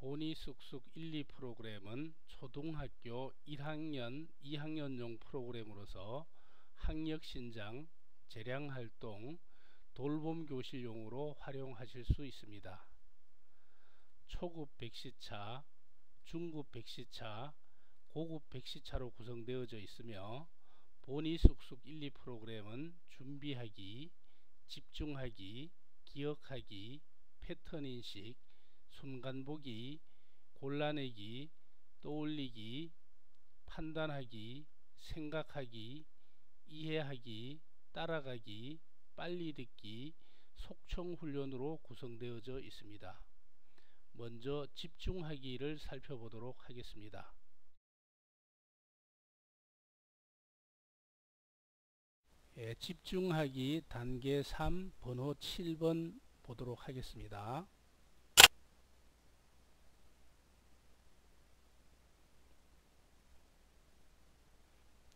보니 쑥쑥 1, 2 프로그램은 초등학교 1학년, 2학년용 프로그램으로서 학력 신장, 재량 활동, 돌봄 교실용으로 활용하실 수 있습니다. 초급 백시차, 중급 백시차, 고급 백시차로 구성되어져 있으며 보니 쑥쑥 1, 2 프로그램은 준비하기, 집중하기, 기억하기, 패턴 인식, 순간보기, 골라내기, 떠올리기, 판단하기, 생각하기, 이해하기, 따라가기, 빨리 듣기, 속청 훈련으로 구성되어져 있습니다. 먼저 집중하기를 살펴보도록 하겠습니다. 예, 집중하기 단계 3 번호 7번 보도록 하겠습니다.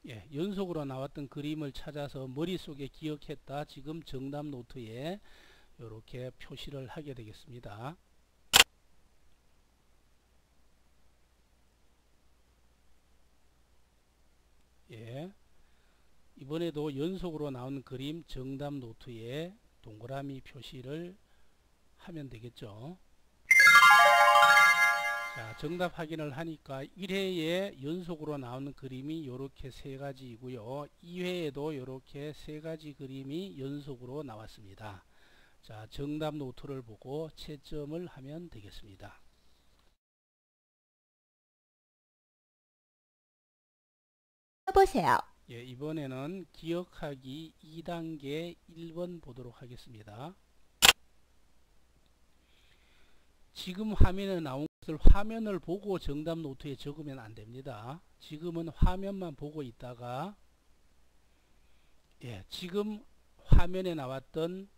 예, 연속으로 나왔던 그림을 찾아서 머릿속에 기억했다. 지금 정답 노트에 이렇게 표시를 하게 되겠습니다. 예, 이번에도 연속으로 나온 그림 정답 노트에 동그라미 표시를 하면 되겠죠. 자, 정답 확인을 하니까 1회에 연속으로 나오는 그림이 이렇게 세 가지이고요. 2회에도 이렇게 세 가지 그림이 연속으로 나왔습니다. 자, 정답 노트를 보고 채점을 하면 되겠습니다. 해보세요. 예, 이번에는 기억하기 2단계 1번 보도록 하겠습니다. 지금 화면에 나온 것을 화면을 보고 정답 노트에 적으면 안됩니다. 지금은 화면만 보고 있다가 예, 지금 화면에 나왔던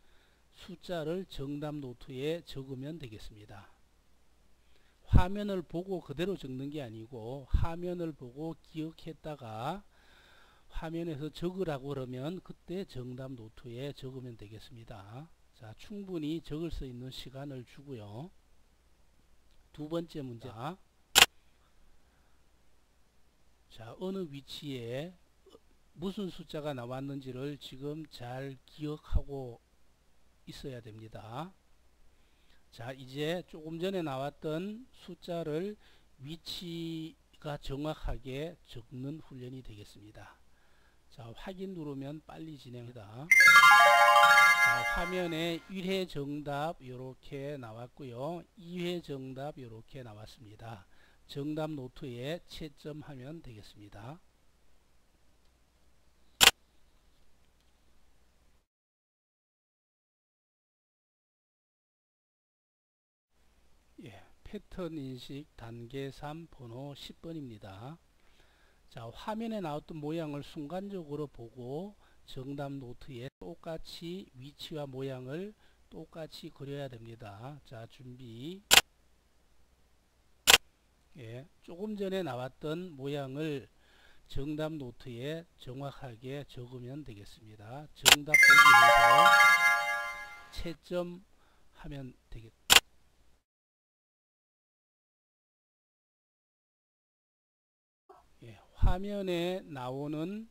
숫자를 정답 노트에 적으면 되겠습니다. 화면을 보고 그대로 적는 게 아니고 화면을 보고 기억했다가 화면에서 적으라고 그러면 그때 정답 노트에 적으면 되겠습니다. 자, 충분히 적을 수 있는 시간을 주고요. 두 번째 문제. 자, 어느 위치에 무슨 숫자가 나왔는지를 지금 잘 기억하고 있어야 됩니다. 자, 이제 조금 전에 나왔던 숫자를 위치가 정확하게 적는 훈련이 되겠습니다. 자, 확인 누르면 빨리 진행합니다. 자, 화면에 1회 정답 이렇게 나왔고요. 2회 정답 이렇게 나왔습니다. 정답 노트에 채점하면 되겠습니다. 예, 패턴 인식 단계 3 번호 10번입니다. 자, 화면에 나왔던 모양을 순간적으로 보고 정답 노트에 똑같이 위치와 모양을 똑같이 그려야 됩니다. 자 준비 예, 조금 전에 나왔던 모양을 정답 노트에 정확하게 적으면 되겠습니다. 정답 보기해서 채점하면 되겠다. 예, 화면에 나오는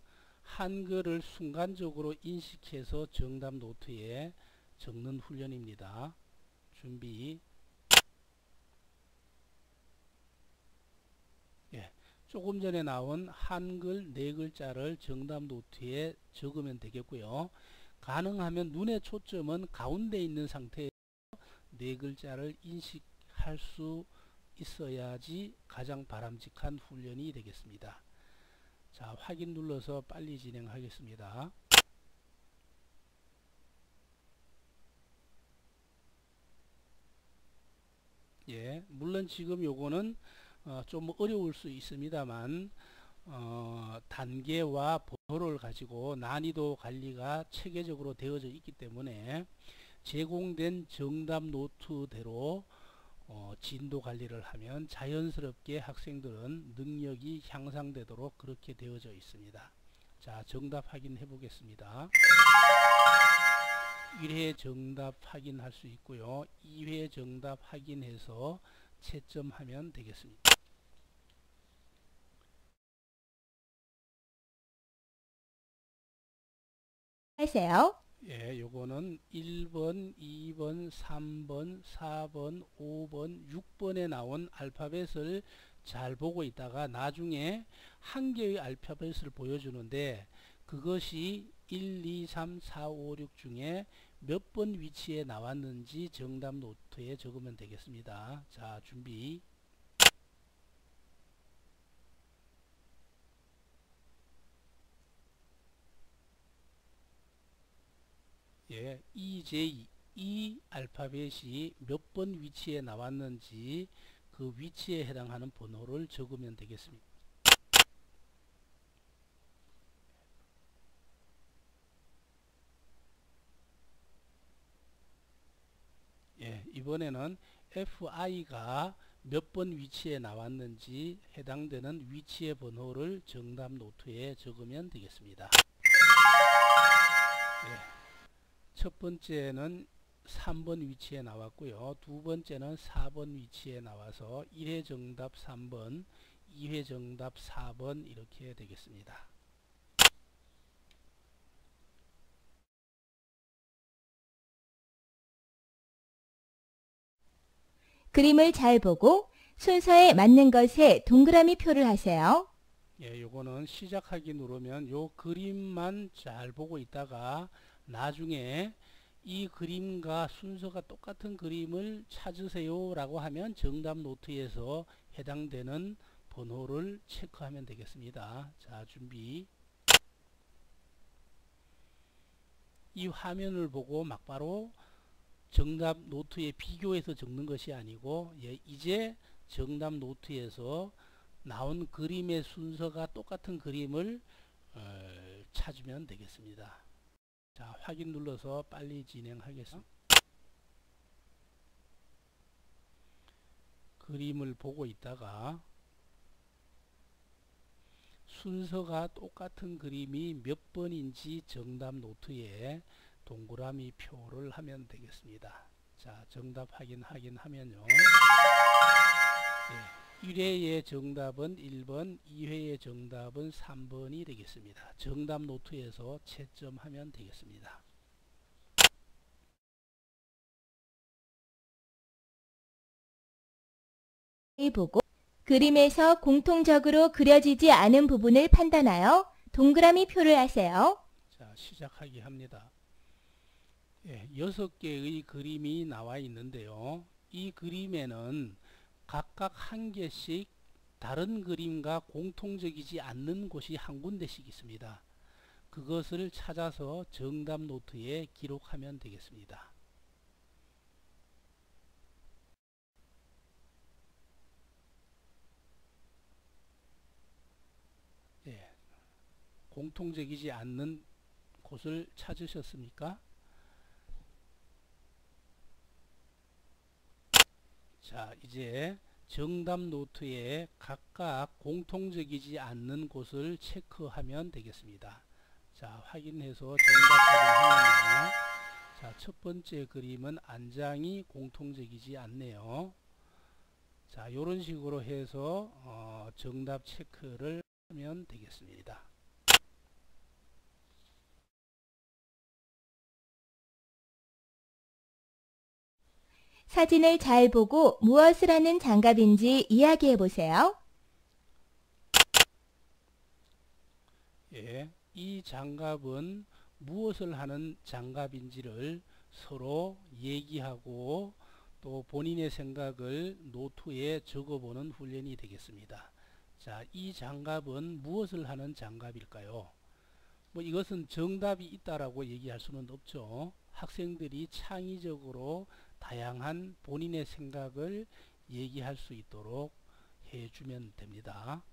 한글을 순간적으로 인식해서 정답 노트에 적는 훈련입니다. 준비 예, 조금 전에 나온 한글 네 글자를 정답 노트에 적으면 되겠고요. 가능하면 눈의 초점은 가운데 있는 상태에서 네 글자를 인식할 수 있어야지 가장 바람직한 훈련이 되겠습니다. 자 확인 눌러서 빨리 진행하겠습니다. 예, 물론 지금 요거는 어, 좀 어려울 수 있습니다만 어, 단계와 번호를 가지고 난이도 관리가 체계적으로 되어져 있기 때문에 제공된 정답 노트대로 어, 진도 관리를 하면 자연스럽게 학생들은 능력이 향상되도록 그렇게 되어져 있습니다. 자 정답 확인해 보겠습니다. 1회 정답 확인할 수 있고요. 2회 정답 확인해서 채점하면 되겠습니다. 하세요. 예, 요거는 1번, 2번, 3번, 4번, 5번, 6번에 나온 알파벳을 잘 보고 있다가 나중에 한 개의 알파벳을 보여주는데 그것이 1, 2, 3, 4, 5, 6 중에 몇 번 위치에 나왔는지 정답 노트에 적으면 되겠습니다. 자, 준비. 예, EJ 이 알파벳이 몇 번 위치에 나왔는지 그 위치에 해당하는 번호를 적으면 되겠습니다. 예, 이번에는 FI가 몇 번 위치에 나왔는지 해당되는 위치의 번호를 정답 노트에 적으면 되겠습니다. 예. 첫 번째는 3번 위치에 나왔고요. 두 번째는 4번 위치에 나와서 1회 정답 3번, 2회 정답 4번 이렇게 되겠습니다. 그림을 잘 보고 순서에 맞는 것에 동그라미 표를 하세요. 예, 요거는 시작하기 누르면 요 그림만 잘 보고 있다가 나중에 이 그림과 순서가 똑같은 그림을 찾으세요 라고 하면 정답 노트에서 해당되는 번호를 체크하면 되겠습니다. 자 준비 이 화면을 보고 막바로 정답 노트에 비교해서 적는 것이 아니고 예, 이제 정답 노트에서 나온 그림의 순서가 똑같은 그림을 어, 찾으면 되겠습니다. 자 확인 눌러서 빨리 진행하겠습니다. 그림을 보고 있다가 순서가 똑같은 그림이 몇 번인지 정답 노트에 동그라미 표를 하면 되겠습니다. 자 정답 확인 확인하면요. 네. 1회의 정답은 1번, 2회의 정답은 3번이 되겠습니다. 정답 노트에서 채점하면 되겠습니다. 보고 그림에서 공통적으로 그려지지 않은 부분을 판단하여 동그라미 표를 하세요. 자, 시작하기 합니다. 예, 6개의 그림이 나와 있는데요. 이 그림에는 각각 한 개씩 다른 그림과 공통적이지 않는 곳이 한 군데씩 있습니다. 그것을 찾아서 정답 노트에 기록하면 되겠습니다. 예, 공통적이지 않는 곳을 찾으셨습니까? 자 이제 정답 노트에 각각 공통적이지 않는 곳을 체크하면 되겠습니다. 자 확인해서 정답 확인하면요. 자첫 번째 그림은 안장이 공통적이지 않네요. 자 이런 식으로 해서 어, 정답 체크를 하면 되겠습니다. 사진을 잘 보고 무엇을 하는 장갑인지 이야기해 보세요. 예, 이 장갑은 무엇을 하는 장갑인지를 서로 얘기하고 또 본인의 생각을 노트에 적어보는 훈련이 되겠습니다. 자, 이 장갑은 무엇을 하는 장갑일까요? 뭐 이것은 정답이 있다라고 얘기할 수는 없죠. 학생들이 창의적으로 다양한 본인의 생각을 얘기할 수 있도록 해주면 됩니다.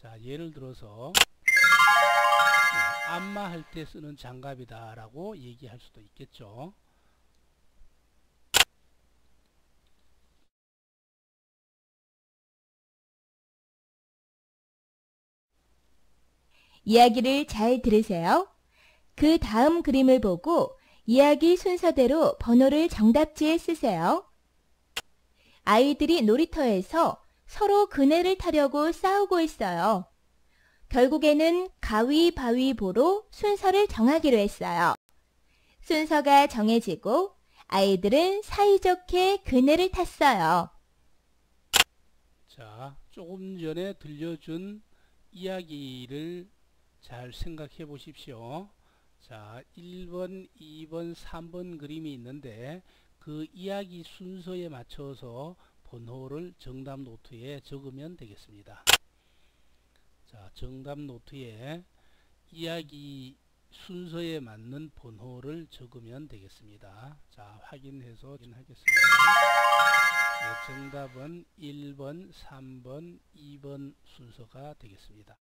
자 예를 들어서 네, 안마할 때 쓰는 장갑이다 라고 얘기할 수도 있겠죠. 이야기를 잘 들으세요. 그 다음 그림을 보고 이야기 순서대로 번호를 정답지에 쓰세요. 아이들이 놀이터에서 서로 그네를 타려고 싸우고 있어요. 결국에는 가위바위보로 순서를 정하기로 했어요. 순서가 정해지고 아이들은 사이좋게 그네를 탔어요. 자, 조금 전에 들려준 이야기를 잘 생각해 보십시오. 자, 1번, 2번, 3번 그림이 있는데 그 이야기 순서에 맞춰서 번호를 정답 노트에 적으면 되겠습니다. 자, 정답 노트에 이야기 순서에 맞는 번호를 적으면 되겠습니다. 자, 확인해서 확인하겠습니다. 네, 정답은 1번, 3번, 2번 순서가 되겠습니다.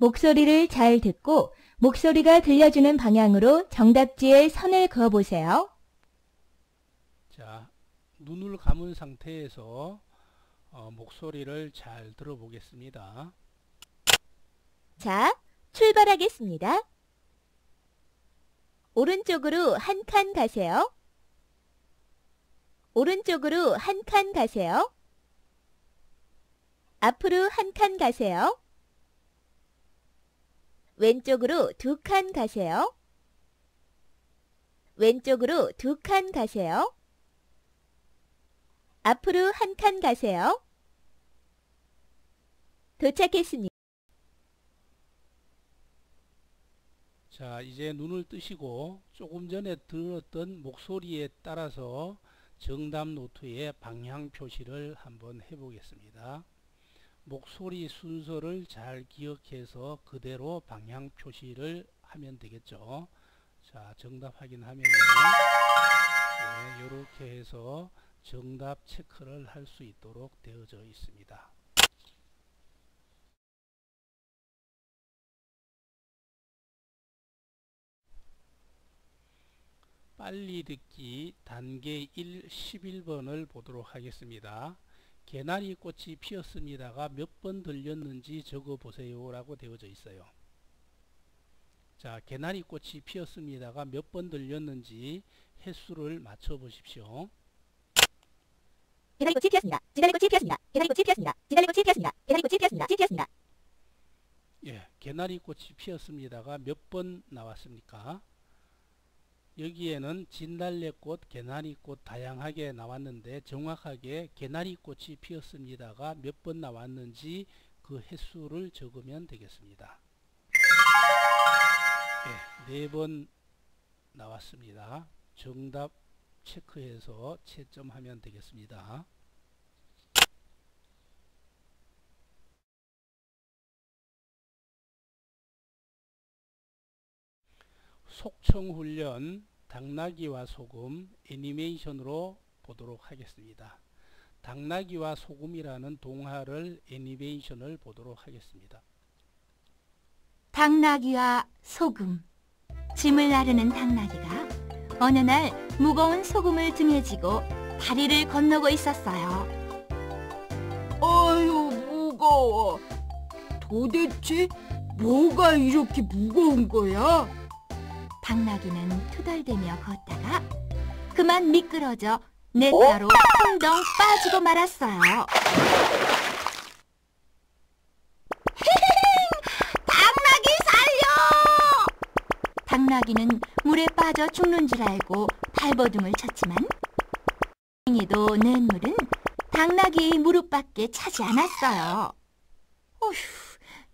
목소리를 잘 듣고 목소리가 들려주는 방향으로 정답지에 선을 그어보세요. 자, 눈을 감은 상태에서 어, 목소리를 잘 들어보겠습니다. 자, 출발하겠습니다. 오른쪽으로 한 칸 가세요. 오른쪽으로 한 칸 가세요. 앞으로 한 칸 가세요. 왼쪽으로 두 칸 가세요. 왼쪽으로 두 칸 가세요. 앞으로 한 칸 가세요. 도착했습니다. 자, 이제 눈을 뜨시고 조금 전에 들었던 목소리에 따라서 정답 노트의 방향 표시를 한번 해보겠습니다. 목소리 순서를 잘 기억해서 그대로 방향 표시를 하면 되겠죠. 자, 정답 확인하면요. 네, 이렇게 해서 정답 체크를 할 수 있도록 되어져 있습니다. 빨리 듣기 단계 1 11번을 보도록 하겠습니다. 개나리 꽃이 피었습니다가 몇 번 들렸는지 적어 보세요 라고 되어져 있어요. 자, 개나리 꽃이 피었습니다가 몇 번 들렸는지 횟수를 맞춰 보십시오. 개나리 꽃이 피었습니다. 지달리꽃이 피었습니다. 개나리 꽃이 피었습니다. 지달리꽃이 피었습니다. 개나리 꽃이 피었습니다. 지 피었습니다. 예, 개나리 꽃이 피었습니다가 몇 번 나왔습니까? 여기에는 진달래꽃, 개나리꽃 다양하게 나왔는데 정확하게 개나리꽃이 피었습니다가 몇 번 나왔는지 그 횟수를 적으면 되겠습니다. 네, 네번 나왔습니다. 정답 체크해서 채점하면 되겠습니다. 속청훈련 당나귀와 소금 애니메이션으로 보도록 하겠습니다. 당나귀와 소금이라는 동화를 애니메이션을 보도록 하겠습니다. 당나귀와 소금. 짐을 나르는 당나귀가 어느 날 무거운 소금을 등에 지고 다리를 건너고 있었어요. 아유, 무거워. 도대체 뭐가 이렇게 무거운 거야? 당나귀는 투덜대며 걷다가 그만 미끄러져 내 따로 펑덩 빠지고 말았어요. 당나귀 살려! 당나귀는 물에 빠져 죽는 줄 알고 발버둥을 쳤지만 다행히도 냇물은 당나귀의 무릎밖에 차지 않았어요. 어휴,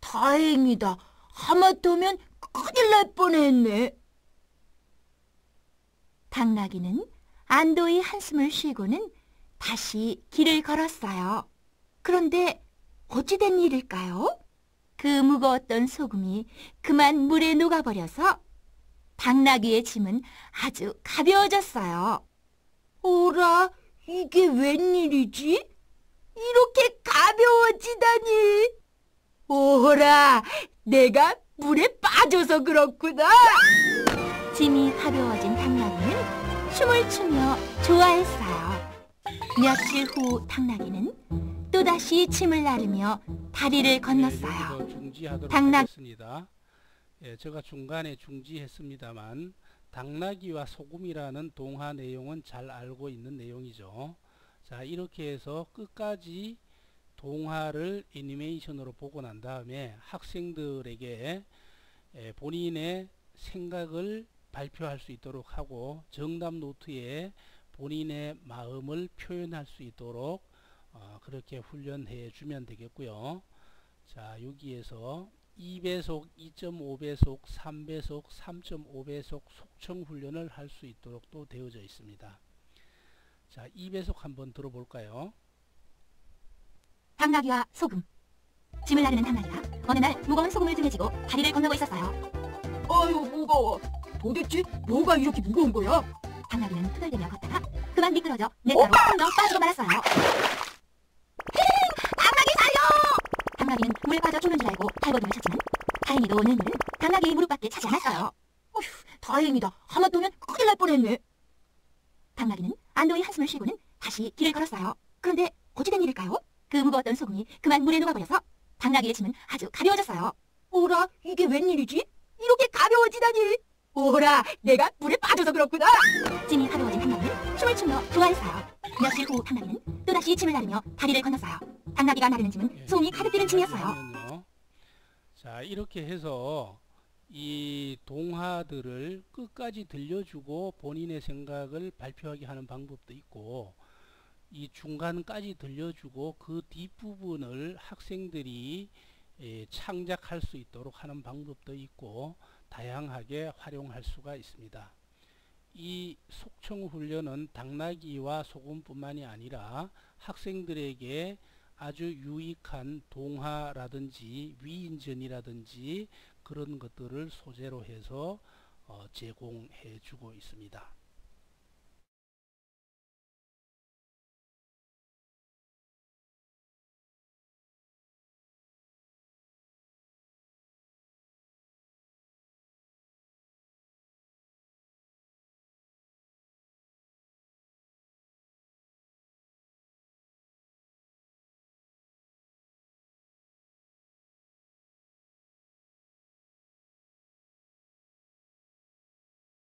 다행이다. 하마터면 큰일 날 뻔했네. 당나귀는 안도의 한숨을 쉬고는 다시 길을 걸었어요. 그런데 어찌된 일일까요? 그 무거웠던 소금이 그만 물에 녹아버려서 당나귀의 짐은 아주 가벼워졌어요. 오라, 이게 웬일이지? 이렇게 가벼워지다니. 오라, 내가 물에 빠져서 그렇구나. 짐이 당나귀는 춤을 추며 좋아했어요. 며칠 후 당나귀는 또다시 짐을 나르며 다리를 예, 건넜어요. 여기서 중지하도록 당나- 하겠습니다. 예, 제가 중간에 중지했습니다만 당나귀와 소금이라는 동화 내용은 잘 알고 있는 내용이죠. 자 이렇게 해서 끝까지 동화를 애니메이션으로 보고 난 다음에 학생들에게 에, 본인의 생각을 발표할 수 있도록 하고 정답 노트에 본인의 마음을 표현할 수 있도록 어, 그렇게 훈련해 주면 되겠고요. 자 여기에서 2배속, 2.5배속, 3배속, 3.5배속 속청 훈련을 할 수 있도록 또 되어져 있습니다. 자 2배속 한번 들어볼까요? 당나귀와 소금. 짐을 나르는 당나귀가 어느 날 무거운 소금을 등에 지고 다리를 건너고 있었어요. 아유 무거워. 도대체 뭐가 이렇게 무거운 거야? 당나귀는 투덜대며 걷다가 그만 미끄러져 냇가로 훌렁 빠지고 말았어요. 당나귀 살려! 당나귀는 물에 빠져 죽는 줄 알고 탈버둥을 쳤지만 다행히도 냇물은 당나귀의 무릎밖에 차지 않았어요. 다행이다. 하마터면 큰일 날 뻔했네. 당나귀는 안도의 한숨을 쉬고는 다시 길을 걸었어요. 그런데 어찌된 일일까요? 그 무거웠던 소금이 그만 물에 녹아버려서 당나귀의 짐은 아주 가벼워졌어요. 오라 이게 웬일이지? 이렇게 가벼워지다니. 오라 내가 물에 빠져서 그렇구나. 짐이 가벼워진 당나귀는 춤을 추며 좋아했어요. 며칠 후 당나귀는 또다시 짐을 나르며 다리를 건넜어요. 당나귀가 나르는 예, 소음이 가득 짐이었어요. 잠시만요. 자 이렇게 해서 이 동화들을 끝까지 들려주고 본인의 생각을 발표하게 하는 방법도 있고 이 중간까지 들려주고 그 뒷부분을 학생들이 예, 창작할 수 있도록 하는 방법도 있고 다양하게 활용할 수가 있습니다. 이 속청 훈련은 당나귀와 소금뿐만이 아니라 학생들에게 아주 유익한 동화라든지 위인전이라든지 그런 것들을 소재로 해서 어, 제공해 주고 있습니다.